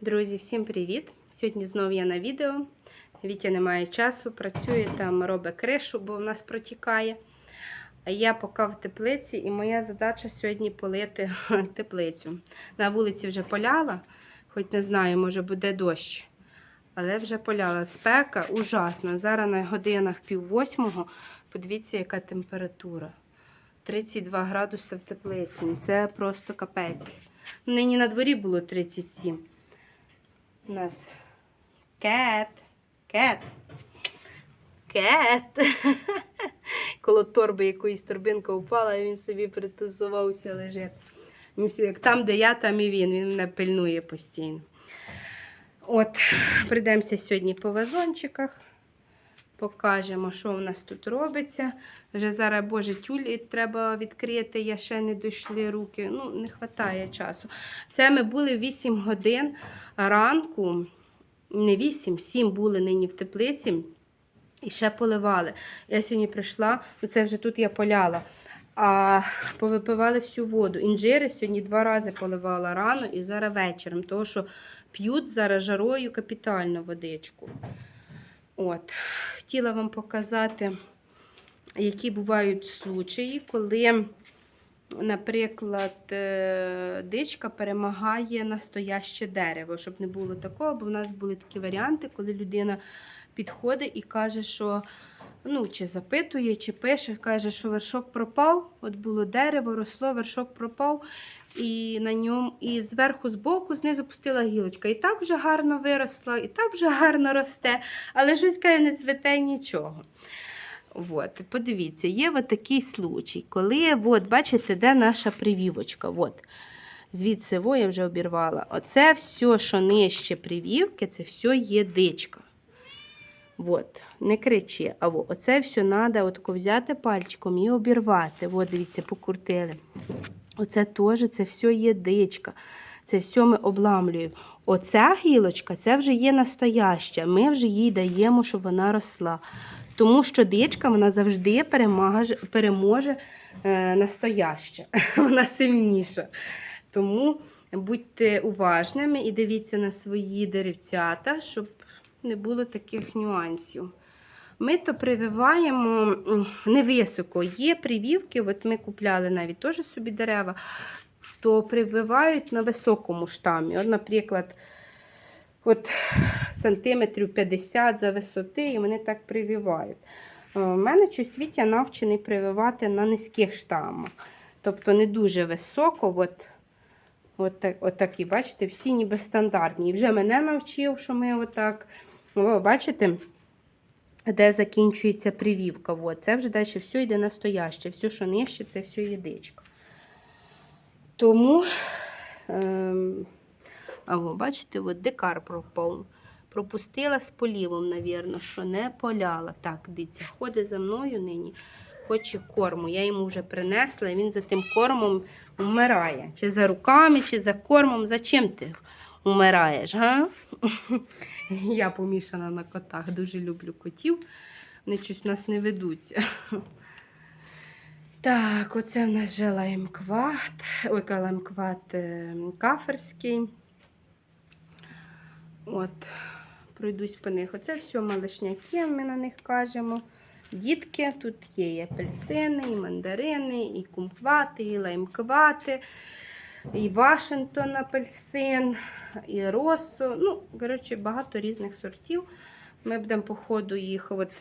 Друзі, всім привіт! Сьогодні знову я на відео. Вітя не має часу, працює там, робить кришу, бо в нас протікає. Я поки в теплиці, і моя задача сьогодні полити теплицю. На вулиці вже поляла, хоч не знаю, може буде дощ. Але вже поляла. Спека ужасна. Зараз на годинах пів восьмого. Подивіться, яка температура. 32 градуси в теплиці. Ну, Це просто капець. Нині на дворі було 37. У нас кет, кет, кет. Коло торби якоїсь торбинка упала, він собі притузувався лежить. Як там, де я, там і він. Він мене пильнує постійно. От, прийдемося сьогодні по вазончиках. Покажемо, що в нас тут робиться. Вже зараз, боже, тюль треба відкрити, я ще не дійшли руки. Ну, не вистачає часу. Це ми були 8 годин ранку, не 8, 7 були нині в теплиці і ще поливали. Я сьогодні прийшла, ну це вже тут я поляла. А повипивали всю воду. Інжири сьогодні два рази поливала рано і зараз вечором, тому що п'ють зараз жарою капітально водичку. От. Хотіла вам показати, які бувають случаї, коли, наприклад, е, дичка перемагає настояще дерево, щоб не було такого, бо в нас були такі варіанти, коли людина підходить і каже, що ну, чи запитує, чи пише, каже, що вершок пропав. От було дерево, росло, вершок пропав, і на ньому, і зверху, збоку, знизу пустила гілочка. І так вже гарно виросла, і так вже гарно росте, але щось каже, не цвете нічого. От, подивіться, є от такий случай, коли, от, бачите, де наша привівочка. От. Звідси во я вже обірвала. Оце все, що нижче привівки, це все є дичка. От, не кричи. А оце все треба отако взяти пальчиком і обірвати. От, дивіться, покрутили. Оце теж це все є дичка. Це все ми обламлюємо. Оця гілочка це вже є настояща. Ми вже їй даємо, щоб вона росла. Тому що дичка вона завжди переможе, переможе е, настояще. вона сильніша. Тому будьте уважними і дивіться на свої деревцята, щоб не було таких нюансів. Ми то прививаємо невисоко. Є прививки, от ми купляли навіть теж собі дерева, то прививають на високому штамі. От, наприклад, от сантиметрів 50 за висоти, і вони так прививають. У мене щось Вітя навчений прививати на низьких штамах. Тобто не дуже високо. От, от, от такі, бачите, всі ніби стандартні. І вже мене навчив, що ми отак. О, бачите? де закінчується привівка. От. Це вже далі все йде настояще. Все, що нижче, це все єдичка. Тому, ем, а о, бачите, от декар пропав. Пропустила з полівом, навірно, що не поляла. Так, дивіться, ходить за мною нині, хоче корму. Я йому вже принесла, і він за тим кормом вмирає. Чи за руками, чи за кормом. За чим ти вмираєш? га? Я помішана на котах, дуже люблю котів. Вони щось в нас не ведуться. Так, оце в нас вже лаймкват. Ой, лаймкват е, каферський. От, пройдусь по них. Оце все малишняки, ми на них кажемо. Дітки, тут є і апельсини, і мандарини, і кумквати, і лаймквати, і Вашингтон апельсин, і росу. Ну, коротше, багато різних сортів. Ми будемо, по ходу, їх. От,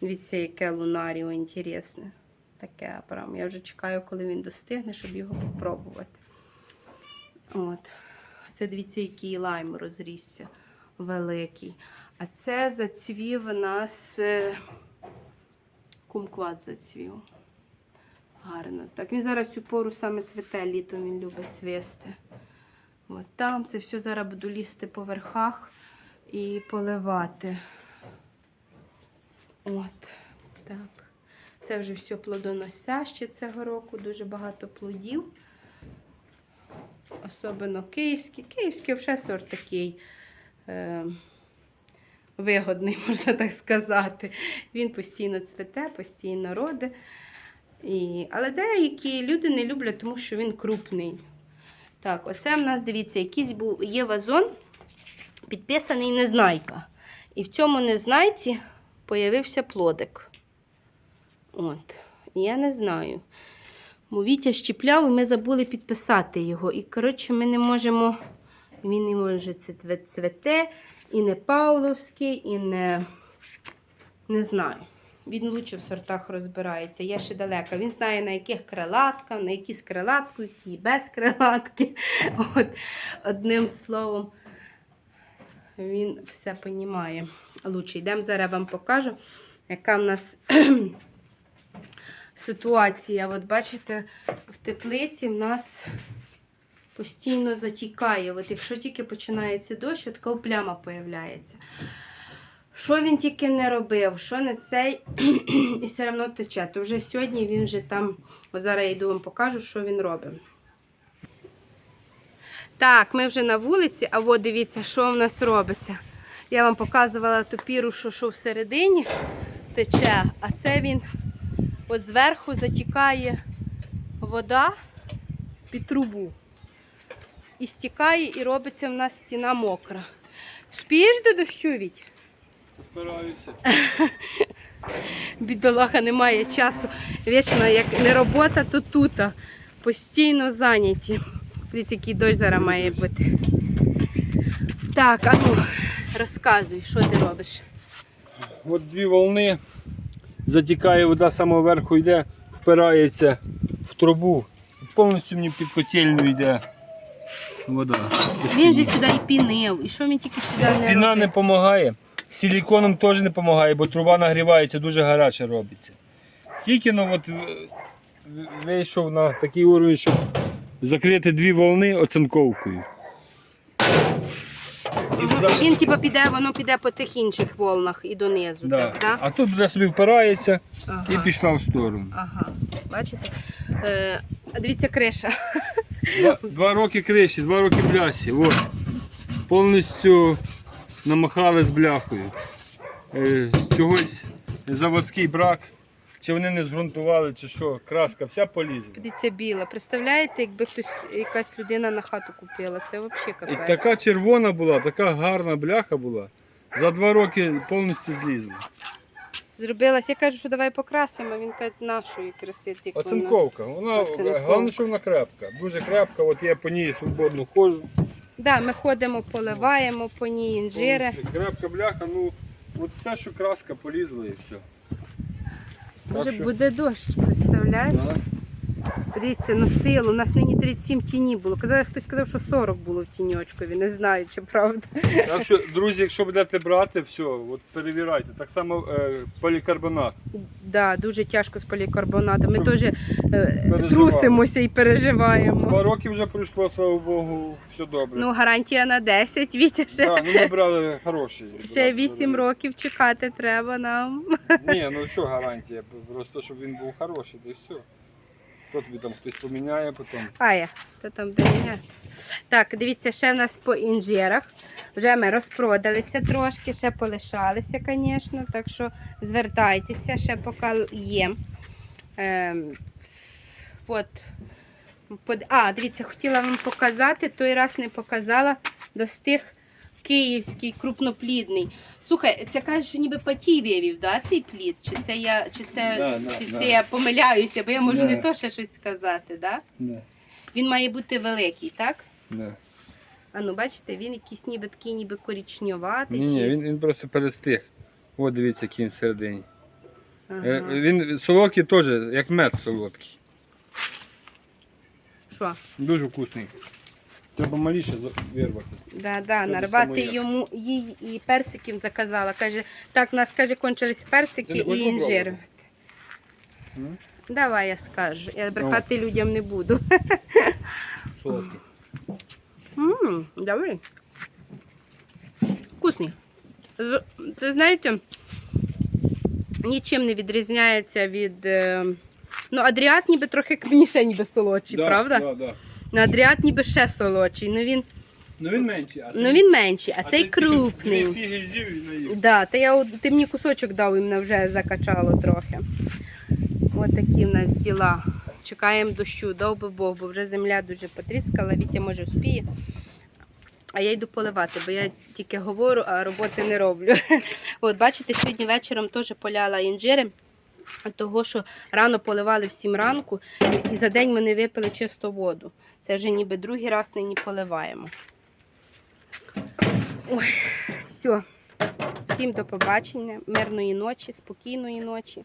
дивіться, яке лунаріо інтересне. Таке прям. Я вже чекаю, коли він достигне, щоб його попробувати. От. Це дивіться, який лайм розрісся великий. А це зацвів у нас е, кумкват зацвів. Гарно. Так, він зараз цю пору саме цвіте, літом він любить цвісти. От там це все зараз буду лізти по верхах і поливати. От, так. Це вже все плодоносяще цього року, дуже багато плодів. Особливо київський. Київський взагалі сорт такий е, вигодний, можна так сказати. Він постійно цвете, постійно роде. І, але деякі люди не люблять, тому що він крупний. Так, оце в нас, дивіться, якийсь був, є вазон підписаний Незнайка. І в цьому незнайці появився плодик. От. Я не знаю. Бо Вітя щіпляв, і ми забули підписати його. І, коротше, ми не можемо. Він не може цве- цвете, і не Павловський, і не. Не знаю. Він лучше в сортах розбирається. Я ще далека. Він знає, на яких крилатках, на які з крилаткою, які без крилатки. От, одним словом, він все розуміє. Лучше йдемо зараз вам покажу, яка в нас ситуація. От бачите, в теплиці в нас постійно затікає. От якщо тільки починається дощ, така пляма появляється. Що він тільки не робив, що не цей, і все одно тече. То вже сьогодні він вже там, от зараз я йду вам покажу, що він робить. Так, ми вже на вулиці, а от дивіться, що в нас робиться. Я вам показувала ту піру, що, що всередині тече, а це він от зверху затікає вода під трубу. І стікає, і робиться в нас стіна мокра. Спієш до дощу, Віть? Стараюся. Бідолаха немає часу. Вічно, як не робота, то тут. Постійно зайняті. Дивіться, який дощ зараз має бути. Так, а ну, розказуй, що ти робиш? От дві волни. Затікає вода з самого верху йде, впирається в трубу. Повністю мені під котельню йде вода. Він же сюди і пінив. І що він тільки сюди не Піна не допомагає. Силіконом теж не допомагає, бо труба нагрівається, дуже гаряче робиться. Тільки ну, от, вийшов на такий уровень, щоб закрити дві волни оцинковкою. І Він типу піде, воно піде по тих інших волнах і донизу. Да. Так, да? А тут буде собі впирається Ага. і пішла в сторону. Ага, бачите? Е, а дивіться, криша. Два, два роки криші, два роки блясі. От. Повністю намахали з бляхою. Е, чогось заводський брак. Чи вони не зґрунтували, чи що, краска вся полізла. Дивіться, біла. Представляєте, якби хтось, якась людина на хату купила. Це взагалі І капець. така червона була, така гарна бляха була. За два роки повністю злізла. Зробилась. Я кажу, що давай покрасимо, він каже, нашої красити. Оцинковка. Вона Оцинковка. головне, що вона крепка. Дуже крепка, от я по ній свободно ходжу. Да, ми ходимо, поливаємо по ній інжири. Крепка бляха, ну от все, що краска полізла і все. Може що- буде дощ, представляєш? Да. Дивіться, на силу. У нас нині 37 тіні було. Казали, хтось сказав, що 40 було в тіньочкові. Не знаю, чи правда. Так що, друзі, якщо будете брати, все, от перевіряйте. Так само е, полікарбонат. Да, дуже тяжко з полікарбонатом. Ми Щоб теж е, трусимося і переживаємо. Два роки вже пройшло, слава Богу, все добре. Ну, гарантія на 10, Вітя, ще, Да, ну, ми брали хороші. ще брали. 8 років чекати треба нам. Ні, ну що гарантія? Просто щоб він був хороший, то і все. Хто тобі там хтось поміняє потім. А я, то там де. Так, дивіться, ще в нас по інжирах. Вже ми розпродалися трошки, ще полишалися, звісно. Так що звертайтеся, ще поки є. Ем, от. А, дивіться, хотіла вам показати, той раз не показала, достиг київський крупноплідний. Слухай, це каже, що ніби патій вивів, да, цей плід? Чи це я, чи це, Да, да, чи да. це я помиляюся, бо я можу Да. не то ще щось сказати, да? Да. Він має бути великий, так? Да. А ну бачите, він якийсь ніби такий, ніби корічньоватий. Ні, чи- ні, він, він просто перестиг. От дивіться, який він всередині. Е, Ага. Він солодкий теж, як мед солодкий. Що? Дуже вкусний. Треба маліше вирвати. Да, да, нарвати йому їй і персиків заказала. Каже, так, у нас каже, кончились персики Ти не і хочеш інжир. попробувати? М? Давай я скажу. Я брехати людям не буду. Солодкий. Ммм, добрий. Вкусний. З- Ви знаєте, нічим не відрізняється від. е, Ну, адріат ніби трохи мені ніби солодший, Да, правда? Да, да. Ну, адріат ніби ще солодший. Ну він, Ну він менший, а ну, він менший, а, а цей крупний. Да, та я, от- ти мені кусочок дав і мене вже закачало трохи. Ось такі в нас діла. Чекаємо дощу, дав би Бог, бо вже земля дуже потріскала, Вітя може вспіє. А я йду поливати, бо я тільки говорю, а роботи не роблю. От, бачите, сьогодні вечором теж поляла інжири, того, що рано поливали в 7 ранку, і за день ми не випили чисту воду. Це вже ніби другий раз нині поливаємо. Ой, все. Всім до побачення, мирної ночі, спокійної ночі.